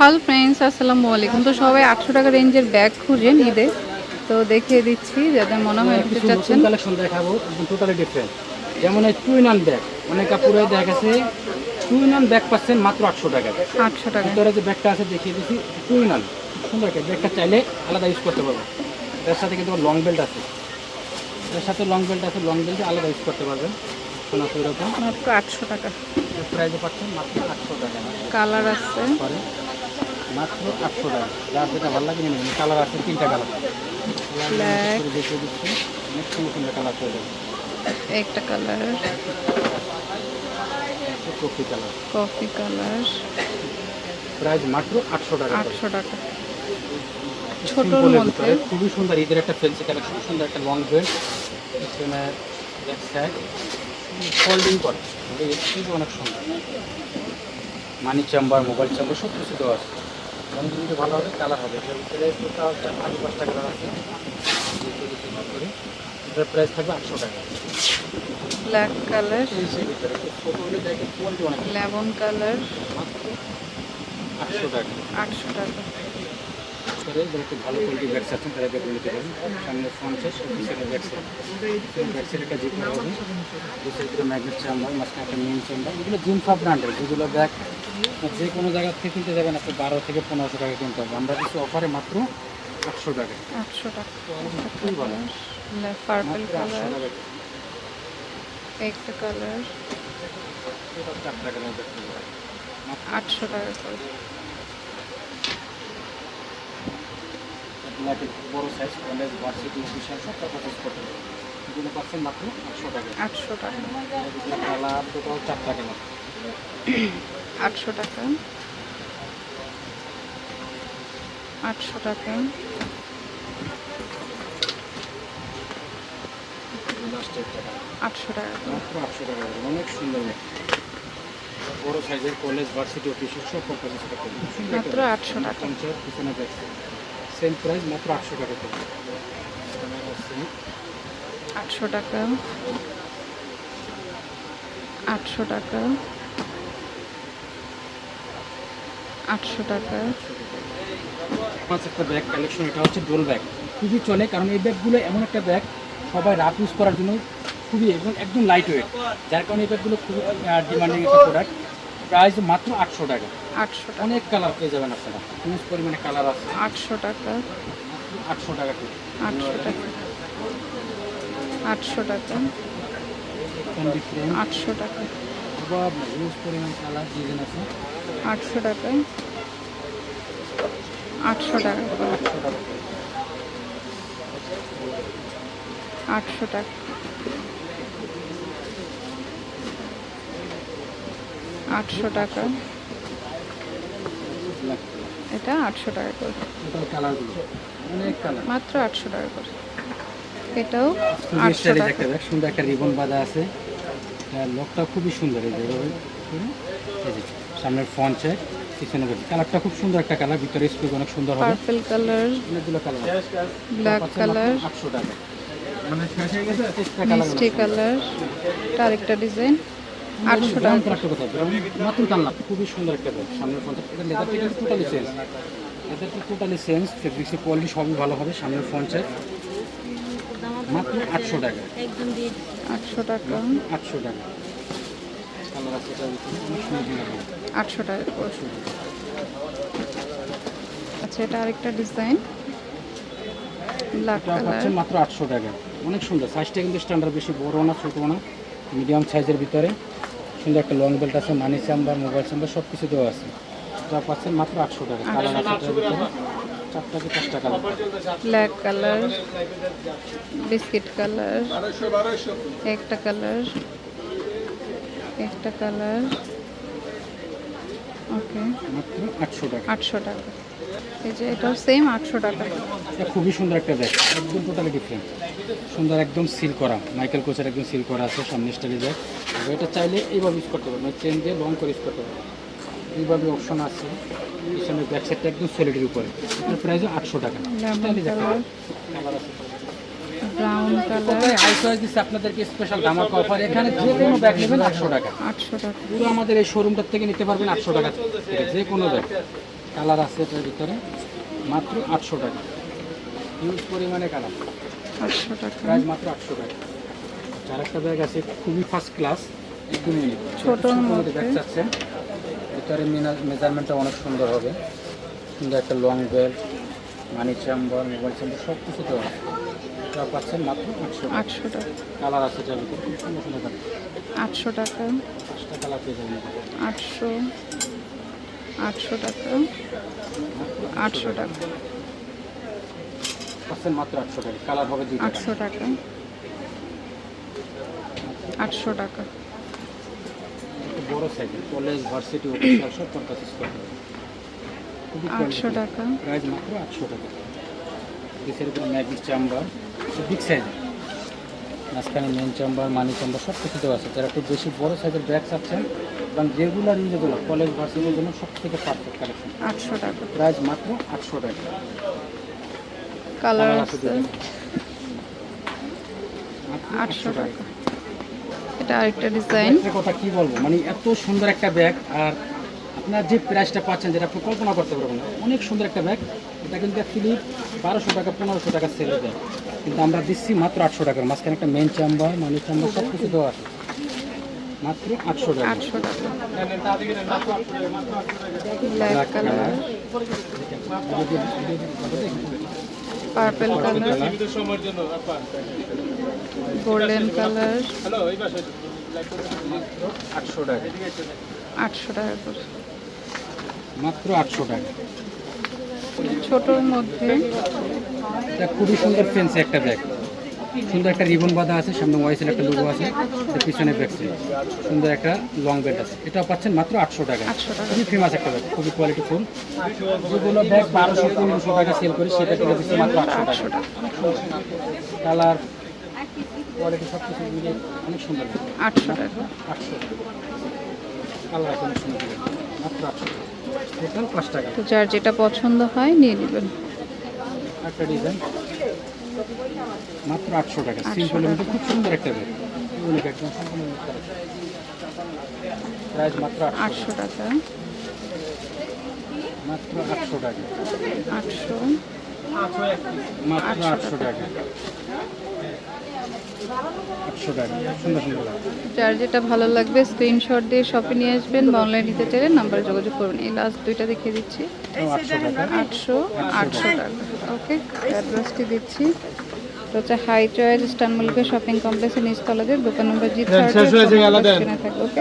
Hello friends আসসালামু আলাইকুম। তো সবাই আটশো টাকা রেঞ্জের ব্যাগ খুঁজেন ঈদে তো দেখিয়ে দিচ্ছি যাদের মনে হয় নিতে চাচ্ছেন। কালেকশন দেখাবো টোটালি ডিফারেন্ট যেমন এই টু ইন ব্যাগ অনেক কাপড়ে দেখা গেছে টু ইন ব্যাগ পাচ্ছেন মাত্র আটশো টাকা। আটশো টাকা। ভিতরে যে ব্যাগটা আছে দেখিয়ে দিচ্ছি টু ইন সুন্দর একটা ব্যাগটা চাইলে আলাদা ইউজ করতে পারবেন। এর সাথে কিন্তু লং বেল্ট আছে। এর সাথে লং বেল্ট আছে লং বেল্ট আলাদা ইউজ করতে পারবেন। তো মাত্র আটশো টাকা। প্রাইসে পাচ্ছেন মাত্র আটশো টাকা। কালার আছে। মাত্র আটশো টাকা। যার যেটা ভালো লাগে নিয়ে কালার আছে তিনটা কালার. দেখিয়ে দিচ্ছি। অনেক সুন্দর সুন্দর কালার চলে একটা colour. Coffee colour. Coffee colour. Price মাত্র আটশো টাকা আটশো টাকা। ছোটোর মধ্যে। খুবই সুন্দর। ঈদের একটা ফেন্সি কালেকশন সুন্দর একটা লং বেল্ট এখানে ব্যাক সাইড ফোল্ডিং করে। অনেক সুন্দর। মানি চেম্বার মোবাইল চেম্বার সব কিছু দেওয়া আছে। রঙ ভালো হবে কালার হবে। এটার ভিতরে হচ্ছে আগে পাঁচটা কালার আছে। এটার প্রাইস থাকবে আটশো টাকা। ব্ল্যাক কালার লেমন কালার আটশো টাকা। আটশো টাকা। করে যারা একটু ভালো কোয়ালিটি ব্যাগ আছেন তারা ব্যাগ নিতে পারেন। সামনে ফ্রন্ট সেট পিছনে ব্যাক সেট একটা জিপ হবে। দুসের ভিতরে ম্যাগনেট চেম্বার মাঝখানে একটা মেন চেম্বার এগুলো জিম ফাব ব্র্যান্ডের যেগুলো ব্যাগ যে কোনো জায়গা থেকে কিনতে যাবেন আপনি বারো থেকে পনেরোশো টাকা কিনতে হবে। আমরা কিছু অফারে মাত্র আটশো টাকা। আটশো টাকা। খুবই ভালো পার্পল কালার টাকা। একটা কালার আটশো টাকা করে। ব্ল্যাকের বড়ো সাইজ কলেজ ভার্সিটি অফিসিয়াল সব পারচেস করতে হবে। এগুলো পাচ্ছেন মাত্র আটশো টাকা। আটশো টাকা। কালার টোটাল চার টাকা মাত্র আটশো টাকা। আটশো টাকা। আটশো টাকা। মাত্র আটশো টাকা অনেক সুন্দর বড় সাইজের কলেজ ভার্সিটি অফিসের সব মাত্র আটশো টাকা। পিছনে সেম প্রাইস মাত্র আটশো টাকা করে। আটশো টাকা। আটশো টাকা। আটশো টাকা। একটা ব্যাগ কালেকশন এটা হচ্ছে ডোল ব্যাগ খুবই চলে কারণ এই ব্যাগগুলো এমন একটা ব্যাগ সবাই রাফ ইউজ করার জন্য খুবই এবং একদম লাইট ওয়েট যার কারণে এই ব্যাগগুলো খুবই ডিমান্ডিং একটা প্রোডাক্ট প্রাইস মাত্র আটশো টাকা। আটশো অনেক কালার পেয়ে যাবেন আপনারা। হিউজ পরিমাণে কালার আছে। আটশো টাকা। আটশো টাকা আটশো টাকা। আটশো টাকা। আটশো টাকা। হিউজ পরিমাণ কালার ডিজাইন আছে আটশো টাকা আটশো টাকা। আটশো টাকা। আটশো টাকা। আটশো টাকা। এটা আটশো টাকা করে। মাত্র আটশো টাকা করে। এটাও আটশো টাকা সুন্দর একটা রিবন বাঁধা আছে। আর লকটা খুবই সুন্দর এই যে সামনের ফ্রন্ট সাইড পিছনে কালারটা খুব সুন্দর একটা কালার ভিতরে স্কুল অনেক সুন্দর হবে। পার্পল কালার অনেকগুলো কালার ব্ল্যাক কালার আটশো টাকা। মানে শেষ হয়ে গেছে? কালার মিষ্টি কালার এটা আরেকটা ডিজাইন আটশো টাকা মাত্র না খুবই সুন্দর একটা ব্যাগ সামনের ফ্রন্ট এটা লেদারটা কিন্তু টোটালি চেঞ্জ লেদারটা টোটালি চেঞ্জ ফেব্রিক্সের কোয়ালিটি সবই ভালো হবে সামনের ফ্রন্ট সাইড মাত্র আটশো টাকা। আটশো টাকা। আটশো টাকা। আটশো টাকা আচ্ছা এটা আরেকটা ডিজাইন ব্ল্যাক এটা কালার মাত্র আটশো টাকা। অনেক সুন্দর। সাইজটা কিন্তু স্ট্যান্ডার্ড বেশি বড় না ছোটো না। মিডিয়াম সাইজের ভিতরে। সুন্দর একটা লং বেল্ট আছে মানি চেম্বার মোবাইল চাম্বার সব কিছু দেওয়া আছে। এটা পাচ্ছেন মাত্র আটশো টাকা। কালার এটার ভিতরে। চারটা কি পাঁচটা colour? Black colour biscuit colour একটা কালার একটা কালার ওকে আটশো টাকা। আটশো টাকা। এই যে এটাও সেম আটশো টাকা। এটা খুবই সুন্দর একটা ব্যাগ একদম টোটালি ডিফারেন্ট সুন্দর একদম সিল করা মাইকেল কোচের একদম সিল করা আছে সামনে স্টাইলে ব্যাগ এটা চাইলে এইভাবে ইউজ করতে পারবেন। চেন দিয়ে লং করে ইউজ করতে পারবেন। এইভাবে অপশন আছে। পিছনে ব্যাক সাইডটা একদম সলিডের উপরে। এটার প্রাইস আটশো টাকা। ব্রাউন কালার দিচ্ছে আপনাদেরকে স্পেশাল ধামাকা অফার এখানে যে কোনো ব্যাগ নেবেন আটশো টাকা। আটশো টাকা। পুরো আমাদের এই শোরুমটার থেকে নিতে পারবেন আটশো টাকা যে কোনো ব্যাগ কালার আছে এটার ভিতরে। মাত্র আটশো টাকা। হিউজ পরিমাণে কালার আটশো টাকা। প্রাইস মাত্র আটশো টাকা। আর একটা ব্যাগ আছে খুবই ফার্স্ট ক্লাস একটু মিনিট ছোটোর মধ্যে। ব্যাগ চাচ্ছে ভিতরে মেজারমেন্টটা অনেক সুন্দর হবে। সুন্দর একটা long belt money chamber mobile chamber সব কিছু দেওয়া আছে। এটা পাচ্ছেন মাত্র আটশো টাকা। আটশো টাকা। কালার আছে যার ভিতরে খুব সুন্দর সুন্দর কালার আটশো টাকা। পাঁচটা কালার পেয়ে যাবেন। আটশো। আটশো টাকা। আটশো টাকা। পাচ্ছেন মাত্র আটশো টাকা। কালার হবে দুই আটশো টাকা। আটশো টাকা। বড় সাইজের কলেজ ভার্সিটি অফিসিয়াল সব পারপাসেস করতে আটশো টাকা। প্রাইস মাত্র আটশো টাকা। পিসের উপরে ম্যাগনেট চেম্বার বিগ সাইজের মাঝখানে মেন চেম্বার মানি চেম্বার সব কিছু দেওয়া আছে। যারা একটু বেশি বড় সাইজের ব্যাগ চাচ্ছেন এবং রেগুলার ইউজেগুলো কলেজ ভার্সিটির জন্য সব থেকে পারফেক্ট কালেকশন আটশো টাকা। প্রাইস মাত্র আটশো টাকা। কালার কালার আছে আটশো টাকা। এটা আরেকটা ডিজাইন একটা কথা কি বলব? মানে এত সুন্দর একটা ব্যাগ আর আপনার যে প্রাইসটা পাচ্ছেন যেটা আপনি কল্পনা করতে পারবেন না অনেক সুন্দর একটা ব্যাগ এটা কিন্তু অ্যাকচুয়ালি বারোশো টাকা পনেরোশো টাকা সেলে দেয় কিন্তু আমরা দিচ্ছি মাত্র আটশো টাকার মাঝখানে একটা মেন চেম্বার মানি চেম্বার সব কিছু দেওয়া আছে। মাত্র আটশো টাকা। আটশো টাকা। পার্পল কালার গোল্ডেন কালার আটশো টাকা। আটশো টাকা করে। মাত্র আটশো টাকা। ছোটোর মধ্যে। খুবই সুন্দর ফেন্সি একটা ব্যাগ সুন্দর একটা রিবন বাঁধা আছে সামনে ওয়াইসের একটা লোগো আছে। পিছনে ব্যাগ সুন্দর একটা লং বেল্ট আছে। এটা পাচ্ছেন মাত্র আটশো টাকা। খুবই ফেমাস একটা ব্যাগ খুবই কোয়ালিটি ফুল যেগুলো ব্যাগ বারোশো পনেরোশো টাকা সেল করে সেটা দিচ্ছে মাত্র আটশো টাকা। কালার কোয়ালিটি সব কিছু মিলিয়ে অনেক সুন্দর আটশো টাকা। আটশো। কালার আছে অনেক সুন্দর মাত্র আটশো টোটাল পাঁচ টাকা। তো যার যেটা পছন্দ হয় নিয়ে নেবেন। একটা ডিজাইন মাত্র আটশো টাকা। 800 সিম্পলের মধ্যে খুব সুন্দর একটা ব্যাগ ইউনিক একদম সম্পূর্ণ প্রাইস মাত্র আটশো টাকা। মাত্র আটশো টাকা। আটশো। মাত্র আটশো টাকা আটশো টাকা সুন্দর সুন্দর যার যেটা ভালো লাগবে স্ক্রিনশট দিয়ে শপে নিয়ে আসবেন বা অনলাইন নিতে চাইলে নাম্বারে যোগাযোগ করবেন এই লাস্ট দুইটা দেখিয়ে দিচ্ছি আটশো আটশো আটশো টাকা ওকে অ্যাড্রেসটি দিচ্ছি হচ্ছে হাই চয়েস স্টান মল্লিকা শপিং কমপ্লেক্সের নিচতলাদের দোকান নম্বর জি থাকবে ওকে